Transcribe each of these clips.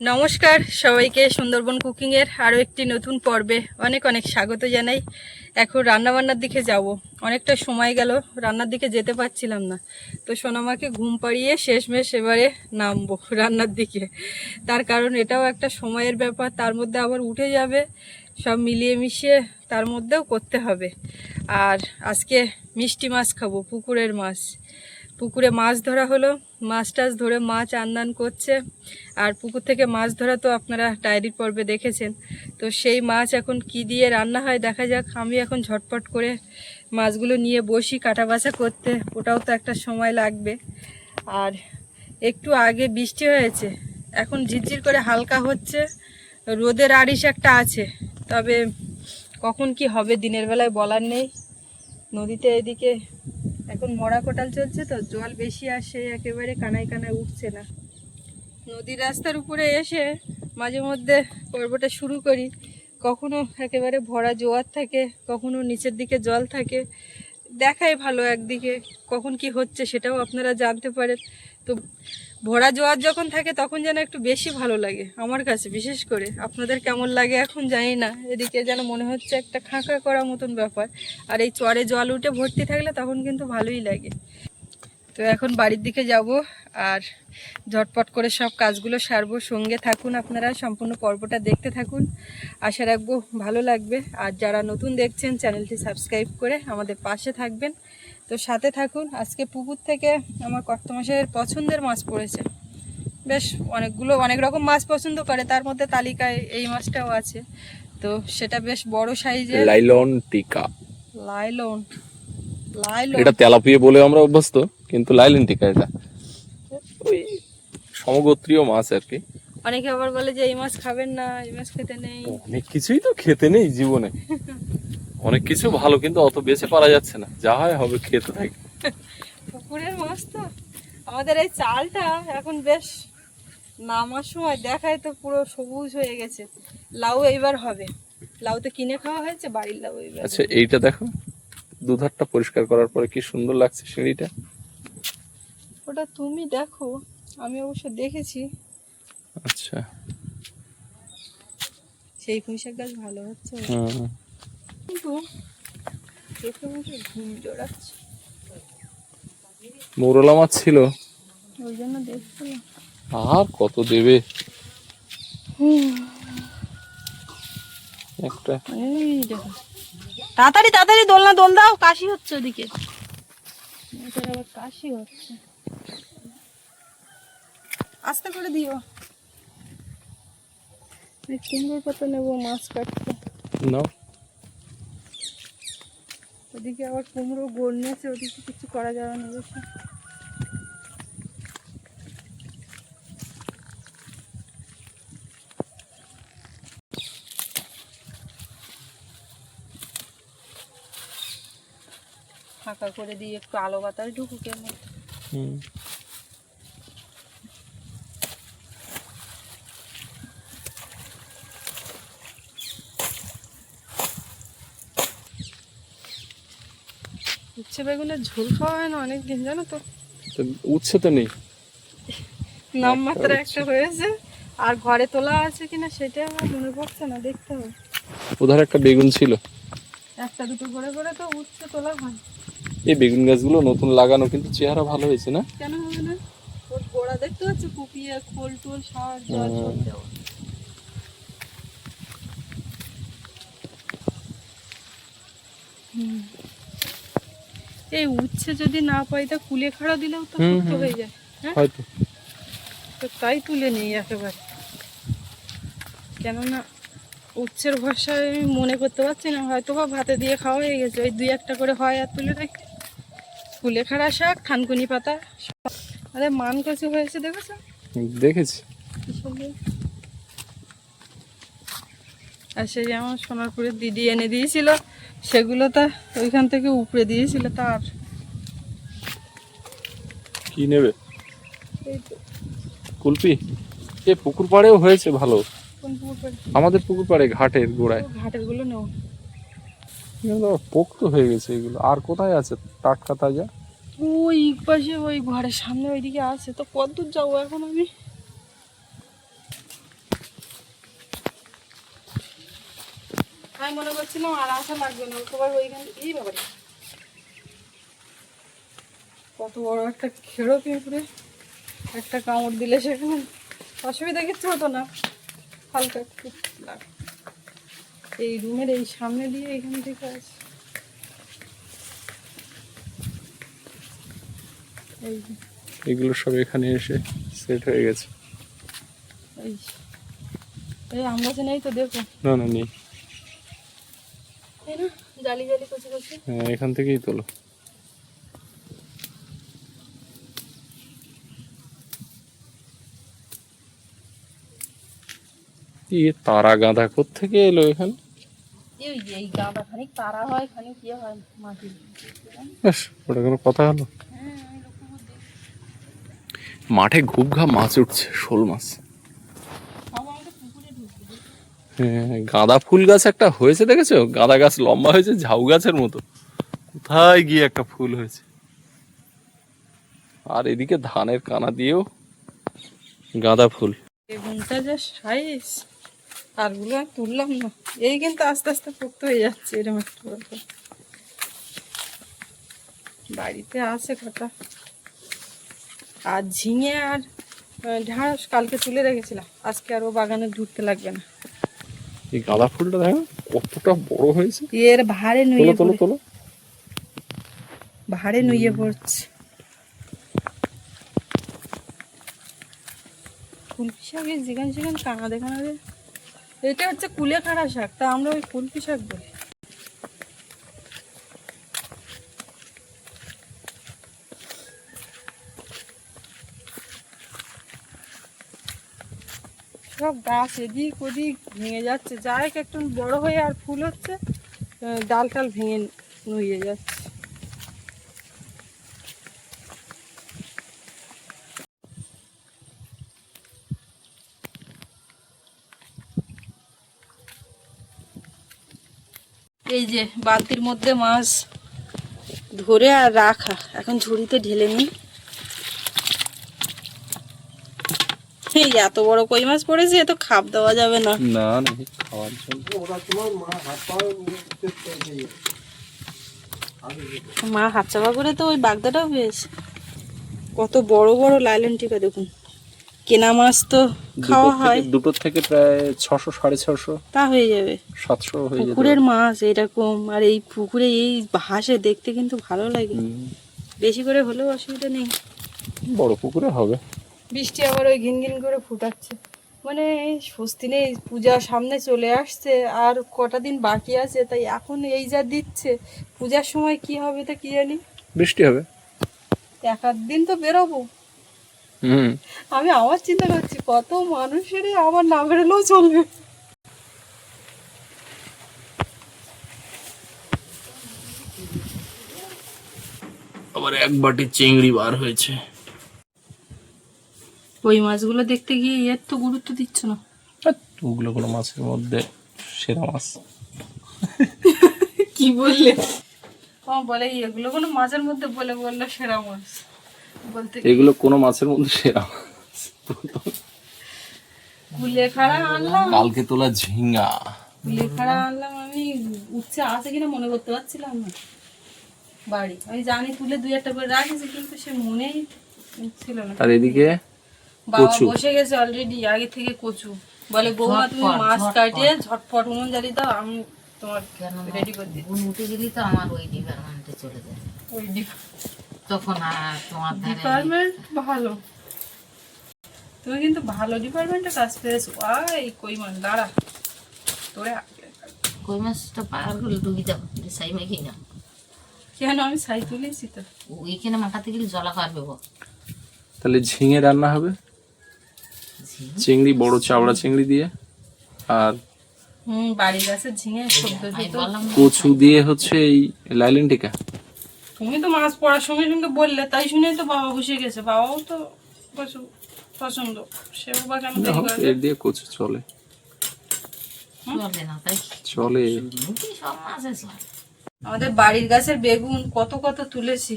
নমস্কার সবাইকে সুন্দরবন কুকিংয়ের আরও একটি নতুন পর্বে অনেক অনেক স্বাগত জানাই। এখন রান্নাবান্নার দিকে যাব। অনেকটা সময় গেল, রান্নার দিকে যেতে পারছিলাম না। তো সোনামাকে ঘুম পাড়িয়ে শেষমেশ এবারে নামবো রান্নার দিকে। তার কারণ এটাও একটা সময়ের ব্যাপার, তার মধ্যে আবার উঠে যাবে, সব মিলিয়ে মিশিয়ে তার মধ্যেও করতে হবে। আর আজকে মিষ্টি মাছ খাব, পুকুরের মাছ। পুকুরে মাছ ধরা হলো। মাছ টাছ ধরে মাছ আন্দান করছে। আর পুকুর থেকে মাছ ধরা তো আপনারা ডায়েরির পর্বে দেখেছেন। তো সেই মাছ এখন কি দিয়ে রান্না হয় দেখা যাক। আমি এখন ঝটপট করে মাছগুলো নিয়ে বসি কাটা বাছা করতে। ওটাও তো একটা সময় লাগবে। আর একটু আগে বৃষ্টি হয়েছে। এখন ঝিরঝির করে হালকা হচ্ছে। রোদের আড়িশ একটা আছে। তবে কখন কি হবে দিনের বেলায় বলার নেই। নদীতে এদিকে এখন মরা কোটাল চলছে তো, জল বেশি আসে, একেবারে কানায় কানায় উঠছে না। নদীর রাস্তার উপরে এসে মাঝে মধ্যে পর্বটা শুরু করি। কখনো একেবারে ভরা জোয়ার থাকে, কখনো নিচের দিকে জল থাকে। দেখাই ভালো একদিকে, কখন কি হচ্ছে সেটাও আপনারা জানতে পারেন। তো ভরা জোয়ার যখন থাকে তখন যেন একটু বেশি ভালো লাগে, আমার কাছে বিশেষ করে। আপনাদের কেমন লাগে এখন জানি না, এদিকে যেন মনে হচ্ছে একটা খাঁকা করা মতন ব্যাপার। আর এই চরে জল উঠে ভর্তি থাকলে তখন কিন্তু ভালোই লাগে। তো এখন বাড়ির দিকে যাব, আর ঝটপট করে সব কাজগুলো সারবো। সঙ্গে থাকুন আপনারা, সম্পূর্ণ পর্বটা দেখতে থাকুন। আশা রাখব ভালো লাগবে। আর যারা নতুন দেখছেন, চ্যানেলটি সাবস্ক্রাইব করে আমাদের পাশে থাকবেন। তো সাথে থাকুন। আজকে পুকুর থেকে আমার কর্তমাসের পছন্দের মাছ পড়েছে। বেশ অনেকগুলো অনেক রকম মাছ পছন্দ করে। তার মধ্যে তালিকায় এই মাছটাও আছে। তো সেটা বেশ বড় সাইজের। লাইলন টিকা। Nylon nylon. এটা তেলাপিয়া বলে আমরা অভ্যস্ত কিন্তু লাইলন টিকা এটা। ওই সমগোত্রীয় মাছ আর কি। অনেকে আবার বলে যে এই মাছ খাবেন না এই মাছ খেতে নেই। অনেক কিছুই তো খেতে নেই জীবনে। অনেক কিছু ভালো কিন্তু অত বেঁচে পারা যাচ্ছে না। যা হয় হবে খেতে থাকি। পুকুরের মাছ তো? আমাদের এই চালটা এখন বেশ নামার সময় দেখায় তো পুরো সবুজ হয়ে গেছে। লাউ এইবার হবে। লাউ তো কিনে খাওয়া হয়েছে বাড়ির লাউ এইবার আচ্ছা এইটা দেখো। দুধারটা পরিষ্কার করার পরে কি সুন্দর লাগছে সিঁড়িটা? ওটা তুমি দেখো আমি অবশ্য দেখেছি। আচ্ছা। সেই পুঁইশাক গাছ ভালো হচ্ছে। কিন্তু চোখে মুখে ঘুম জড়াচ্ছে। মৌরলা মাছ ছিল। ওই জন্য দেখছিলাম আর কত দেবে? একটা। এই দেখো। তাড়াতাড়ি তাড়াতাড়ি দোলনা দোল দাও কাশি হচ্ছে ওদিকে। আবার কাশি হচ্ছে। আস্তে করে দিও। এই কুমড়োর পাতা নেব মাছ কাটতে। নাও। ওদিকে আবার কুমড়ো গোড় নিয়েছে, ওদিকে কিছু করা যাবে না বেশি ফাঁকা করে দিয়ে একটু আলো বাতাস ঢুকুক এর মধ্যে। উচ্ছে বেগুনের ঝোল খাওয়া হয় না অনেকদিন জানো তো? তো উচ্ছে তো নেই। নামমাত্রা একটা হয়েছে। আর ঘরে তোলা আছে কিনা সেটা আমার মনে পড়ছে না দেখতে হবে। ওধার একটা বেগুন ছিল? একটা দুটো করে করে তো উচ্ছে তোলা হয়। এই বেগুন গাছগুলো নতুন লাগানো কিন্তু চেহারা ভালো হয়েছে না? কেন হবে না? ওর গোড়া দেখতে পাচ্ছ? কুপিয়ে খোল টোল সার জল সব দেওয়া। হুম। এই উচ্ছে যদি না পাই তা কুলে খাড়া দিলেও তো হুম, হয়ে যায় হ্যাঁ? হয়তো। তো তাই তুলে নিই একেবারে। কেননা উচ্ছের ভরসায় আমি মনে করতে পারছি না হয়তো বা ভাতে দিয়ে খাওয়া হয়ে গেছে ওই দুই একটা করে হয় আর তুলে রাখি। কুলেখাড়া শাক থানকুনি পাতা আরে মান কচু হয়েছে দেখেছ? দেখেছি। আর সেই যেমন সোনারপুরের দিদি এনে দিয়েছিল সেগুলো তা ওইখান থেকে উপরে দিয়েছিল তার। কি নেবে? কুলপি এ পুকুর পাড়েও হয়েছে ভালো। আমাদের পুকুর পাড়ে ঘাটের গোড়ায়। ঘাটেরগুলো নেও। পোক্ত হয়ে গেছে এগুলো। আর কোথায় আছে? টাটকা তাজা? ওই পাশে ওই ঘরের সামনে ওইদিকে আছে। তো কত দূর যাব এখন আমি? আমি মনে করছিলাম আর আসা লাগবে না তোমার ওইখানে এই ব্যাপারে কত বড় একটা খেড়ো পিঁপড়ে। একটা কামড় দিলে সেখানে অসুবিধা কিছু হতো না। হালকা একটু লাগে। এই রুমের এই সামনে দিয়ে এখান থেকে আছে এই যে, এগুলো সব এখানে এসে সেট হয়ে গেছে। এই এই আমরা নেই তো দেখো? না না নেই। জালি জালি কচি কচি হ্যাঁ এখান থেকেই তোলো। ইয়ে তারা গাঁদা থেকে এলো এখানে? এই এই গাঁদা খানিক তারা হয় খানিক ইয়ে হয় ওটা কোনো কথা হলো? মাঠে ঘুপ ঘা মাছ উঠছে শোল মাছ বাবা আমাকে পুকুরে ঢুকবে হ্যাঁ গাঁদা ফুল গাছ একটা হয়েছে দেখেছ? গাঁদা গাছ লম্বা হয়েছে ঝাউ গাছের মতো। কোথায় গিয়ে একটা ফুল হয়েছে? আর এদিকে ধানের কানা দিয়েও গাঁদা ফুল। বেগুনটা যা সাইজ আরগুলো আর তুললাম না। এই কিন্তু আস্তে আস্তে পোক্ত হয়ে যাচ্ছে এরকম একটু বাড়িতে আছে কটা। আর ঝিঙে আর আহ, ঢ্যাঁড়স কালকে তুলে রেখেছিলাম। আজকে আর ও বাগানে ঢুকতে লাগবে না। এই গাঁদা ফুলটা দেখো কতটা বড় হয়েছে। এর ভারে নুয়ে তোলো তোলো ভারে নুয়ে পড়ছে। কুলপি শাকের যেখানে সেখানে কানাদে দেখানো এটা হচ্ছে কুলে খাড়া শাক তা আমরা ওই কুলপি শাক বলি। সব গাছ এদিক ওদিক ভেঙে যাচ্ছে। যাই এক একটু বড় হয়ে আর ফুল হচ্ছে ডাল টাল ভেঙে নুয়ে যাচ্ছে। এই যে বালতির মধ্যে মাছ ধরে আর রাখা। এখন ঝুড়িতে ঢেলে নিই। এত বড় কই মাছ পড়েছে এত খাপ দেওয়া যাবে না। না না খাওয়ার জন্য। মা হাত চাপা করে তো ওই বাগদাটাও পেয়েছে কত বড় বড় লাইলেন টিকা দেখুন। কেনা মাছ তো খাওয়া হয়। দুটো থেকে প্রায় ছশো সাড়ে ছশো তা হয়ে যাবে। সাতশো হয়ে যেতে পুকুরের মাছ এরকম আর এই পুকুরে এই ভাসে দেখতে কিন্তু ভালো লাগে। বেশি করে হলেও অসুবিধা নেই। বড় পুকুরে হবে। বৃষ্টি আবার ওই ঘিন ঘিন করে ফুটাচ্ছে। মানে স্বস্তি নেই পূজা সামনে চলে আসছে আর কটা দিন বাকি আছে তাই এখন এই যা দিচ্ছে পূজার সময় কি হবে তা কি জানি? বৃষ্টি হবে। এক আধ দিন তো বেরোবো। হুম। আমি আমার চিন্তা করছি কত মানুষের আমার না বেরোলেও চলবে। আবার এক বাটি চিংড়ি বার হয়েছে। ওই মাছগুলো দেখতে গিয়ে এর তো গুরুত্ব দিচ্ছ না। ওগুলো কোনো মাছের মধ্যে সেরা মাছ। কি বললে? ও বলে এগুলো কোনো মাছের মধ্যে বলে বলল সেরা মাছ। বলতে এগুলো কোনো মাছের মধ্যে সেরা মাছ। কুলে খাড়া আনলাম। কালকে তোলা ঝিঙ্গা। কুলে খাড়া আনলাম। আমি উচ্ছে আছে কিনা মনে করতে পারছিলাম না। বাড়ি। আমি জানি তুলে দুই একটা করে রাখেছি কিন্তু সে মনেই ছিল না। আর এদিকে? বাবা। বসে গেছে অলরেডি আগে থেকে কচু। বলে বৌমা তুমি মাছ ঝটপট। উনুন জ্বালি দাও আমি তোমার রেডি করে দিই গুণ উঠে গেলি তো আমার ওই ডিপার্টমেন্টে চলে যায়। ওই তখন আর তোমার ডিপার্টমেন্ট ভালো। তুমি কিন্তু ভালো ডিপার্টমেন্টে কাজ পেয়েছ। আই কই মান দাঁড়া। তোরে কই মাছটা পার করে ডুবি যাও সাই মেখি না কেন? আমি সাই তুলেছি তো। ওইখানে মাখাতে গেলে জলা পারবে তাহলে ঝিঙে রান্না হবে? চিংড়ি বড় চাওড়া চিংড়ি দিয়ে আর হুম বাড়ির গাছে ঝিঙে তো কচু দিয়ে হচ্ছে এই লাইলেন টিকা। তুমি তো মাছ পড়ার সঙ্গে সঙ্গে বললে তাই শুনেই তো বাবা বসে গেছে। বাবাও তো কচু পছন্দ সেও বা কেন? এর দিয়ে কচু চলে। চলে না তাই? চলে। সব মাছ আমাদের বাড়ির গাছের বেগুন কত কত তুলেছি।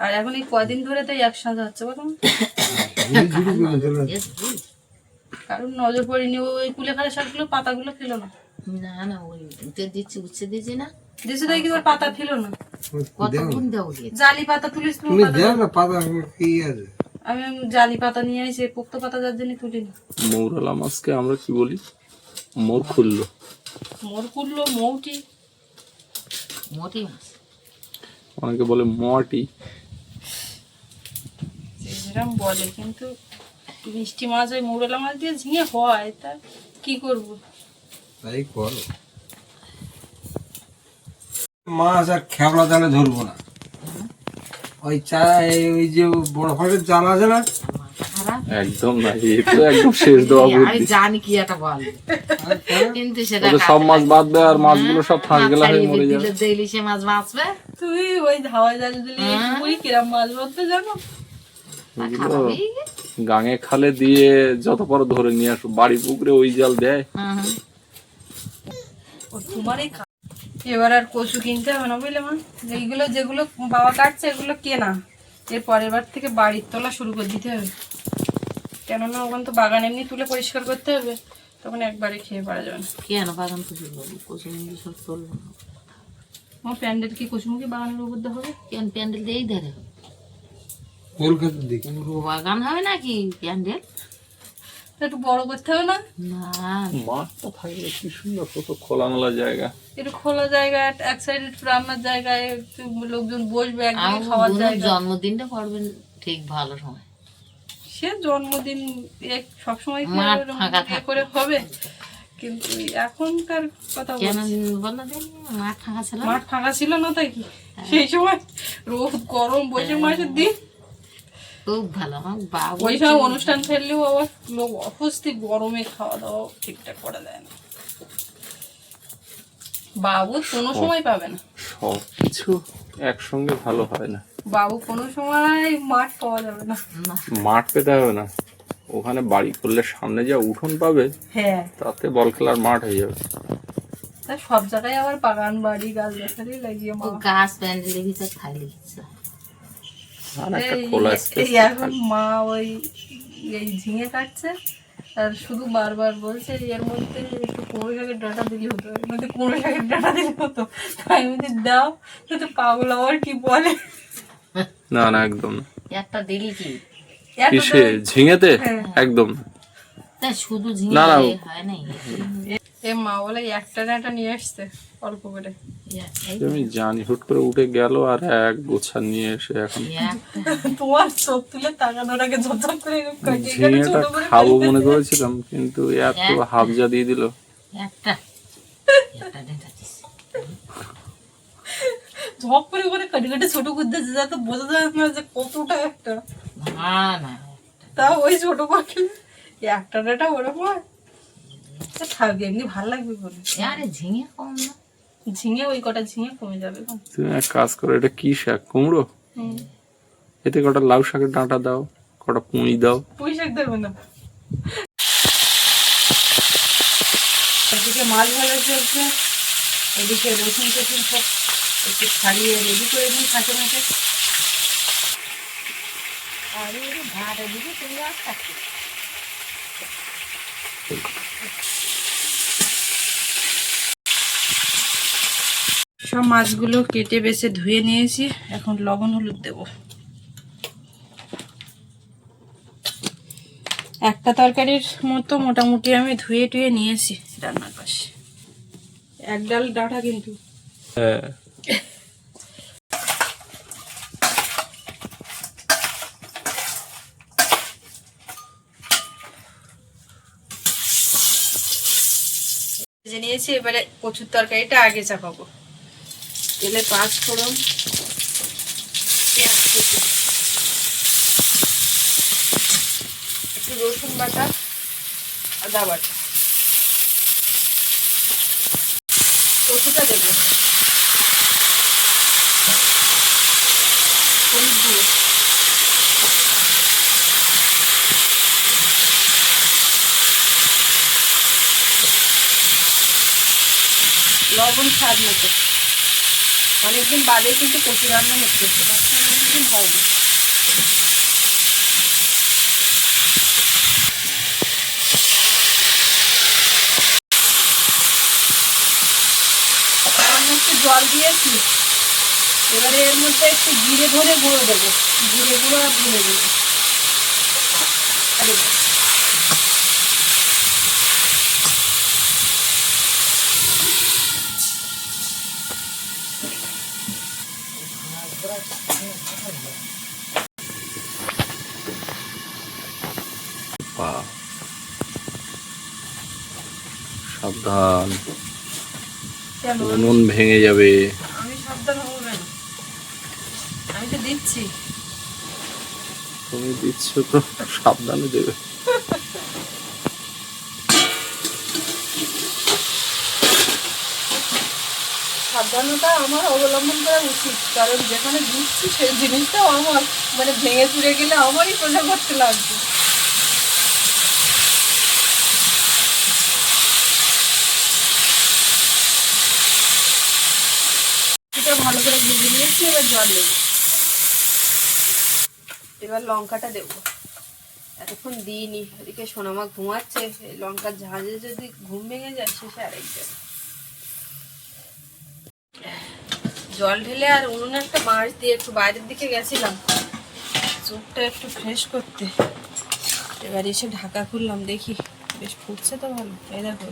আর এখন এই কদিন ধরে তাই একসাথে হচ্ছে বলো। বেশ বুঝ। কারণ নজর পড়েনি ওই কুলেখাড়া শাকগুলো পাতাগুলো খেলো না। না না ওই উঠে দিচ্ছি উচ্ছে দিয়েছি না। দিশু তাই কি পাতা না। কতক্ষণ দেওয়া জালি পাতা তুলিস তুমি তুমি দেও না পাতা কি আছে। আমি জালি পাতা নিয়ে পোক্ত পাতা যার জন্য তুলিনি। মৌরালা মাছকে আমরা কি বলি? মোর খুললো। মোর খুললো মৌটি। মাছ। অনেকে বলে মটি। যেরকম বলে কিন্তু মিষ্টি মাছ ওই মৌরলা মাছ দিয়ে ঝিঙে হয় তা কি করব? তাই করো। মাছ আর খেবলা জালে ধরবো না। ওই চা ওই যে বড় ফাটের জাল আছে না? একদম না তো একদম শেষ দেওয়া বুদ্ধি। জানি কি একটা বল। কিন্তু সেটা সব মাছ বাঁধবে আর মাছগুলো সব ফাঁস গেলা হয়ে মরে যাবে। দিলে সে মাছ বাঁচবে? তুই ওই হাওয়া জাল দিলে তুই কিরাম মাছ ধরতে জানো? গাঙে খালে দিয়ে যত পারো ধরে নিয়ে আসো। বাড়ি পুকুরে ওই জাল দেয়। এবার আর কচু কিনতে হবে না বুঝলে মা? এইগুলো যেগুলো বাবা কাটছে এগুলো কেনা। এর পরের বার থেকে বাড়ির তোলা শুরু করে দিতে হবে। কেননা ওখান তো বাগান এমনি তুলে পরিষ্কার করতে হবে। তখন একবারে খেয়ে পারা যাবে না। কেন বাগান কচু মুড়ি সব তুলবো। আমার প্যান্ডেল কি কচুমুখী বাগানের উপর হবে? কেন প্যান্ডেল দিয়েই ধরে কলকাতার দিকে বাগান হবে নাকি প্যান্ডেল? একটু বড় করতে হবে না? না। মাঠটা থাকলে কি সুন্দর কত খোলামেলা জায়গা। একটু খোলা জায়গা এক সাইড একটু রান্নার জায়গায় একটু লোকজন বসবে একদিকে খাওয়ার জায়গা। জন্মদিনটা করবেন ঠিক ভালো সময়। সে জন্মদিন এক সবসময় করে হবে? কিন্তু এখনকার কথা ফাঁকা ছিল? মাঠ ফাঁকা ছিল না তাই কি? সেই সময় রোদ গরম বৈশাখ মাসের দিন খুব ভালো আমার বাবু অনুষ্ঠান ফেললেও আবার লোক অস্বস্তি গরমে খাওয়া দাওয়া ঠিকঠাক করা যায় না। বাবু কোনো সময় পাবে না। সব কিছু একসঙ্গে ভালো হয় না। বাবু কোনো সময় মাঠ পাওয়া যাবে না। মাঠ। পেতে হবে না। ওখানে বাড়ি করলে সামনে যা উঠোন পাবে হ্যাঁ। তাতে বল খেলার মাঠ হয়ে যাবে। সব জায়গায় আবার বাগান বাড়ি গাছ গাছালি লাগিয়ে গাছ প্যান্ডেলের ভিতর খালি ইচ্ছা। আর একটা এই- খোলা এই স্পেস এখন মা ওই এই ঝিঙে কাটছে আর শুধু বারবার বলছে এর মধ্যে একটু কুমড়ো শাকের ডাটা দিলে হতো এর মধ্যে কুমড়ো শাকের ডাটা দিলে হতো। তাই দাও। তো পাগল আবার কি বলে? না না একদম। একটা দিলি কি? কিসে ঝিঙেতে? একদম। না। শুধু ঝিঙে না, না। এ মা বলে একটা ডাটা নিয়ে আসছে অল্প করে। আমি জানি হুট করে উঠে গেল আর এক গোছা নিয়ে এসে এখন তোমার চোখ তুলে তাকানোর আগে যত করে ঝিঙেটা ছোট খাব মনে করেছিলাম কিন্তু এত হাফজা দিয়ে দিল। একটা। একটা ঝপ করে করে কাটে কাটে ছোট করে দিয়েছে যাতে বোঝা যায় না যে কতটা একটা। না না তা ওই ছোট পাখি একটা ডাটা ওরকম হয়। থাকবে এমনি ভালো লাগবে বলে। আরে ঝিঙে কম না। ঝিঙে ওই কটা ঝিঙে কমে যাবে তুমি এক কাজ করো এটা কি শাক? কুমড়ো? এতে কটা লাউ শাকের ডাঁটা দাও কটা পুঁই দাও। পুঁই শাক দেবে না। এদিকে মাছ ভাজা চলছে এদিকে রসুন টসুন সব একটু ছাড়িয়ে রেডি করে দিন আর ভাত এদিকে তুমি আর সব মাছগুলো কেটে বেছে ধুয়ে নিয়েছি। এখন লবণ হলুদ দেব। একটা তরকারির মতো মোটামুটি আমি ধুয়ে টুয়ে নিয়েছি রান্নার পাশে। এক ডাল ডাঁটা কিন্তু। হ্যাঁ। ভেজে নিয়েছি এবারে কচুর তরকারিটা আগে চাপাবো। তেলে পাঁচ ফোড়ন পেঁয়াজ কুচি। একটু রসুন বাটা, আদা বাটা। কচুটা দেবো। লবণ স্বাদ মতো। অনেকদিন বাদে কিন্তু কচু রান্না হচ্ছে। অনেকদিন হয়নি। জল দিয়েছি। এবারে এর মধ্যে একটু জিরে ধরে গুঁড়ো দেবো। জিরে গুঁড়ো আর ধরে দেবো বাহ। সাবধান। উনুন ভেঙে যাবে। আমি সাবধান হব কেন? আমি তো দিচ্ছি। তুমি দিচ্ছ তো সাবধানে দেবে। সাবধানতা আমার অবলম্বন করা উচিত কারণ যেখানে দিচ্ছি সেই জিনিসটাও আমার মানে ভেঙে চুরে গেলে আমারই সোজা করতে লাগবে এটা ভালো করে ভেজে জল দেবো এবার লঙ্কাটা দেবো। এতক্ষণ দিইনি, এদিকে সোনামা ঘুমাচ্ছে লঙ্কার ঝাঁঝে যদি ঘুম ভেঙে যায়, শেষে আরেকজন জল ঢেলে আর উনুনে একটা মাছ দিয়ে একটু বাইরের দিকে গেছিলাম। চোখটা একটু ফ্রেশ করতে। এবার এসে ঢাকা খুললাম, দেখি। বেশ ফুটছে তো ভালো, এই দেখো।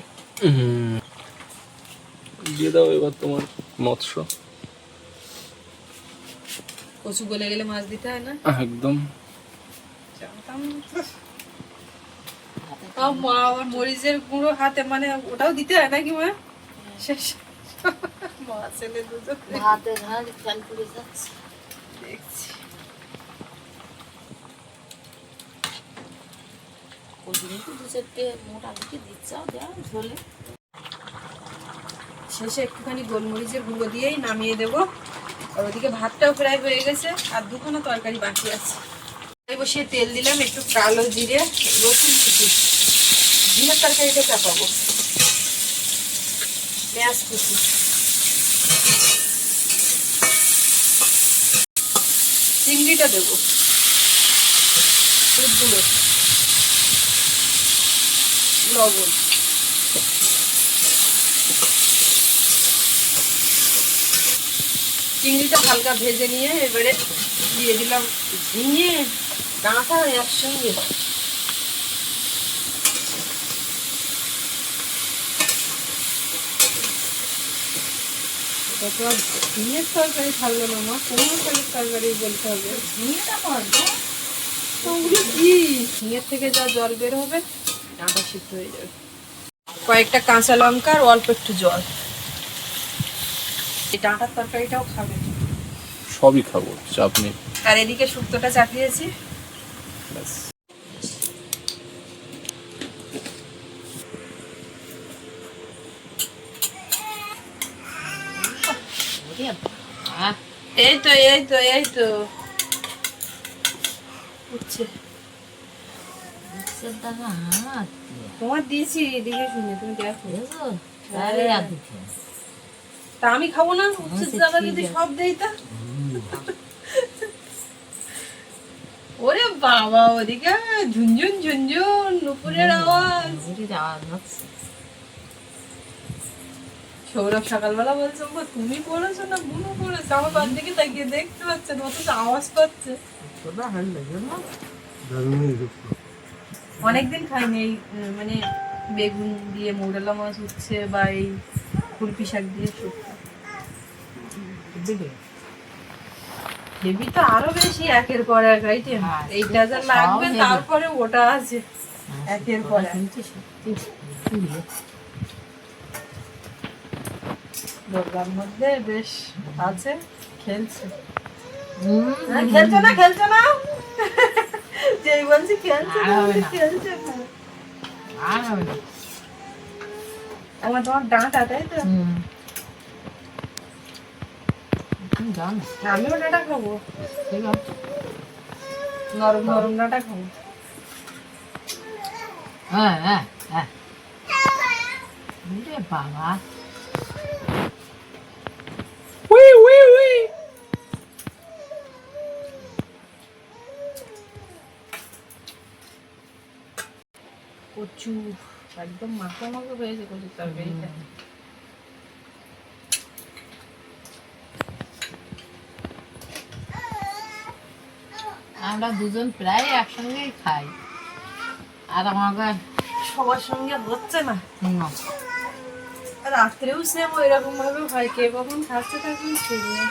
দিয়ে দাও এবার তোমার মৎস্য। কচু গলে গেলে মাছ দিতে হয় না? একদম। জানতাম মা আবার মরিচের গুঁড়ো হাতে মানে ওটাও দিতে হয় নাকি মা? শেষ। মা ছেলে দুজন। করে যাচ্ছে। দেখছি। শেষে একটুখানি গোলমরিচের গুঁড়ো দিয়েই নামিয়ে দেবো। আর ওদিকে ভাতটাও ফ্রাই হয়ে গেছে, আর দুখানা তরকারি বাকি আছে। এই বসিয়ে তেল দিলাম, একটু কালো জিরে, রসুন কুচি। জিরের তরকারিটা চাপাবো। পেঁয়াজ কুচি। চিংড়িটা দেবো। লবণ। চিংড়িটা হালকা ভেজে নিয়ে এবারে দিয়ে দিলাম ঝিঙে ডাঁটা একসঙ্গে। ঝিঙের তরকারি থাকল না মা কোনো তরকারি বলতে হবে। ঝিঙেটা করব ওগুলো কি? ঝিঙের থেকে যা জল বের হবে ডাঁটা সিদ্ধ হয়ে যাবে। কয়েকটা কাঁচা লঙ্কা আর অল্প একটু জল। এই ডাঁটার তরকারিটাও খাবে। সবই খাব চাপ নেই আর এদিকে শুক্তোটা চাপিয়েছি। এই তো এই তো এই তো। উঠছে তোমার দিয়েছি এদিকে শুনে তুমি দেখো। তাহলে তা আমি খাব না উচ্ছের দাদা যদি সব দেই তা। ওরে বাবা ওদিকে ঝুনঝুন ঝুনঝুন নুপুরের আওয়াজ। সৌরভ সকালবেলা বলছে "মা, তুমি পড়েছো না বুনো পড়েছো? আমার বাদ দিকে তাকিয়ে দেখতে পাচ্ছেন অথচ আওয়াজ পাচ্ছে। অনেকদিন খাইনি এই মানে বেগুন দিয়ে মৌরালা মাছ উঠছে বা এই ফুলপি শাক দিয়ে শুক্তো হেভি তো আরও বেশি একের পর এক আইটেম হ্যাঁ, এইটা যা লাগবে তারপরে ওটা আছে। একের পর এক। দোকান মধ্যে বেশ আছে খেলছে। হ্যাঁ, খেলছো না খেলছো না? যেই বলছি খেলছে। খেলছে না। আমার তোমার ডাঁটা তাই তো আমিও ডাঁটা খাব নরম নরম ডাঁটা খাব হ্যাঁ হ্যাঁ হ্যাঁ বাবা কচু একদম মাখো মাখো হয়েছে কচুর তরকারিটা। আমরা দুজন প্রায় একসঙ্গেই খাই। আর আমাকে সবার সঙ্গে হচ্ছে না। রাত্রেও সেম ওই রকম ভাবে হয় কে কখন খাচ্ছে তখন শুনে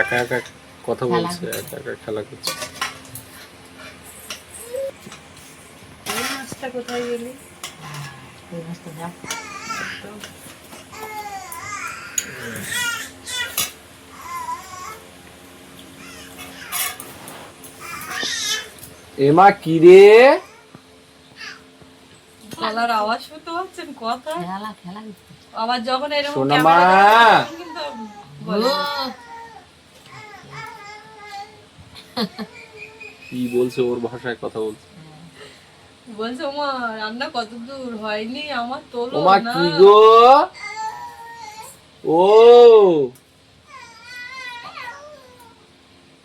একা একা কথা বলছে একা একা খেলা করছে। মাছটা কোথায় গেলি? ওই মাছটা যা। এমা কি রে? গলার আওয়াজ শুনতে পাচ্ছেন? কথা? খেলা খেলা আবার যখন এরকম সোনামা। কি বলছে ওর ভাষায় কথা বলছে? বলছে ওমা রান্না কত দূর হয়নি আমার তোলো ওমা না। কি গো? ও।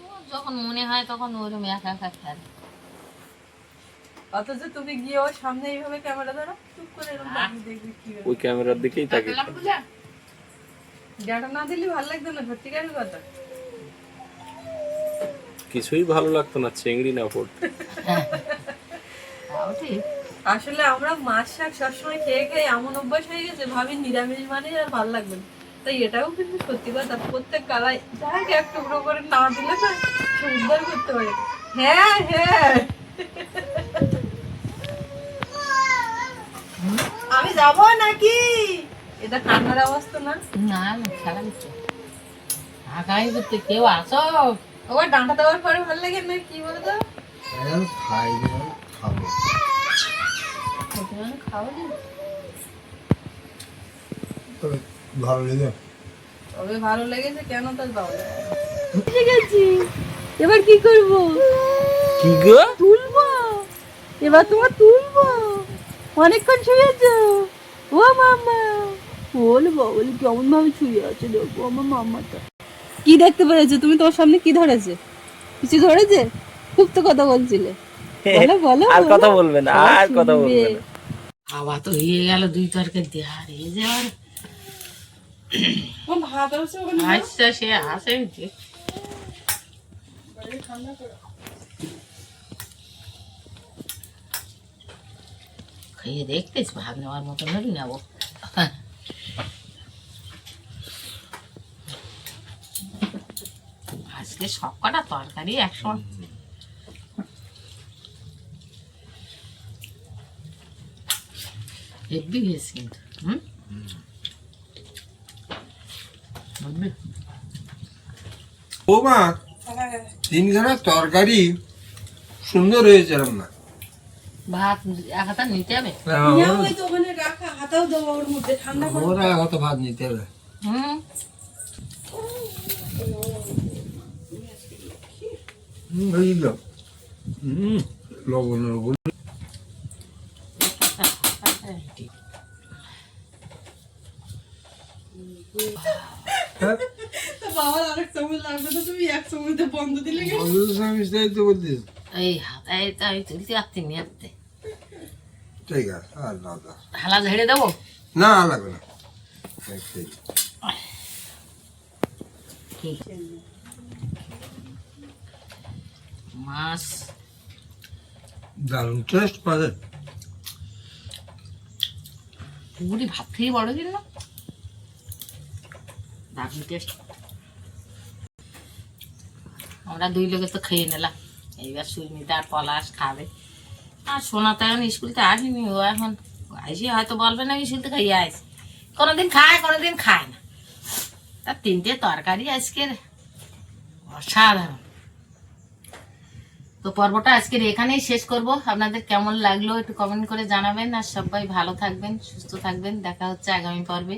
ও যখন মনে হয় তখন ওরম একা একা খেলে। অথচ তুমি গিয়ে ওর সামনে এইভাবে ক্যামেরা ধরো চুপ করে এরকম তাকিয়ে দেখবি কি ওই ক্যামেরার দিকেই তাকে ডাটা না দিলে ভালো লাগতো না সত্যিকারের কথা? কিছুই ভালো লাগতো না চেংড়ি না পড়তে। ঠিক আসলে আমরা মাছ শাক সবসময় খেয়ে খেয়ে এমন অভ্যাস হয়ে গেছে ভাবি নিরামিষ মানে আর ভালো লাগবে না। তাই এটাও কিন্তু সত্যি কথা প্রত্যেক কালাই যাকে এক টুকরো করে না দিলে না সে উদ্ধার করতে পারে। হ্যাঁ হ্যাঁ। আমি যাব নাকি? এটা কান্নার আওয়াজ তো না? না না খেলা করতে আগামী করতে কেউ আসো। ওবার ডাঁটা দেওয়ার পরে ভালো লাগে না কি বলতো? খাই তবে ভালো লেগে তবে ভালো লেগেছে কেন তার বাবা? ঠিক আছে এবার কি করব? কি গো? তুলবো। এবার তোমার তুলবো। অনেকক্ষণ শুয়েছ ও মামা বল বল কেমন ভাবে শুয়ে আছে দেখো আমার মামাটা কি দেখতে পেরেছ? তুমি তোমার সামনে কি ধরেছে? কিছু ধরেছে? খুব তো কথা বলছিলে। বলো বলো আর কথা বলবে না আর কথা বলবে না। খাওয়া তো হয়ে গেল দুই তরকারি দিয়ে আর এই যে আর আমার ভাত আচ্ছা সে খেয়ে দেখতেছ ভাগ নেওয়ার মতন হলি নেব। আজকে সব কটা তরকারি একসময় হয়েছে কিন্তু হুম তিনখানা তরকারি সুন্দর হয়েছে রান্না ভাত এক হাতা নিতে হবে ওর ভাত নিতে হবে হুম হুম, হয়ে গেল হুম লবণেরগুলো হ্যাঁ তো বাবার আরেক চামচ লাগবে তো তুমি এক চামচে বন্ধ দিলে কি? বন্ধুদের সঙ্গে মিশতে তো বলতিস এই হাত তো আমি তুলতে পারছি নিয়ে ঠিক আছে আর না হালা ঝেড়ে দেবো? না লাগবে না। ঠিক। ঠিক। মাছ। দারুণ টেস্ট পাবে পুরি ভাত থেকে বড় দিন না দারুণ টেস্ট আমরা দুই লোকে তো খেয়ে নিলাম। এইবার সুস্মিতা আর পলাশ খাবে। আর সোনা তো এখন স্কুলতে আসেনি, ও এখন এসে হয়তো বলবে না স্কুল থেকে খাইয়ে আসে কোনোদিন খায় কোনোদিন খায় না। তার তিনটে তরকারি আজকের অসাধারণ। তো পর্বটা আজকের এখানেই শেষ করব। আপনাদের কেমন লাগল একটু কমেন্ট করে জানাবেন। আর সবাই ভালো থাকবেন, সুস্থ থাকবেন। দেখা হচ্ছে আগামী পর্বে।